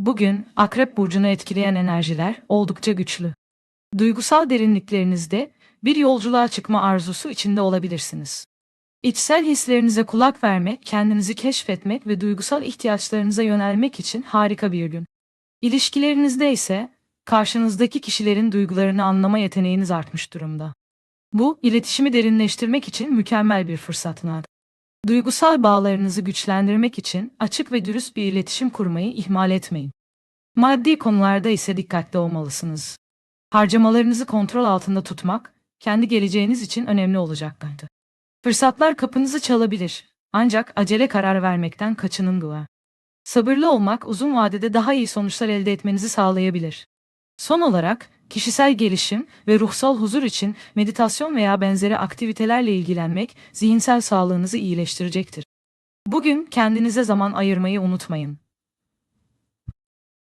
Bugün Akrep burcunu etkileyen enerjiler oldukça güçlü. Duygusal derinliklerinizde bir yolculuğa çıkma arzusu içinde olabilirsiniz. İçsel hislerinize kulak vermek, kendinizi keşfetmek ve duygusal ihtiyaçlarınıza yönelmek için harika bir gün. İlişkilerinizde ise karşınızdaki kişilerin duygularını anlama yeteneğiniz artmış durumda. Bu, iletişimi derinleştirmek için mükemmel bir fırsat. Duygusal bağlarınızı güçlendirmek için açık ve dürüst bir iletişim kurmayı ihmal etmeyin. Maddi konularda ise dikkatli olmalısınız. Harcamalarınızı kontrol altında tutmak, kendi geleceğiniz için önemli olacaktır. Fırsatlar kapınızı çalabilir, ancak acele karar vermekten kaçının dua. Sabırlı olmak uzun vadede daha iyi sonuçlar elde etmenizi sağlayabilir. Son olarak, kişisel gelişim ve ruhsal huzur için meditasyon veya benzeri aktivitelerle ilgilenmek zihinsel sağlığınızı iyileştirecektir. Bugün kendinize zaman ayırmayı unutmayın.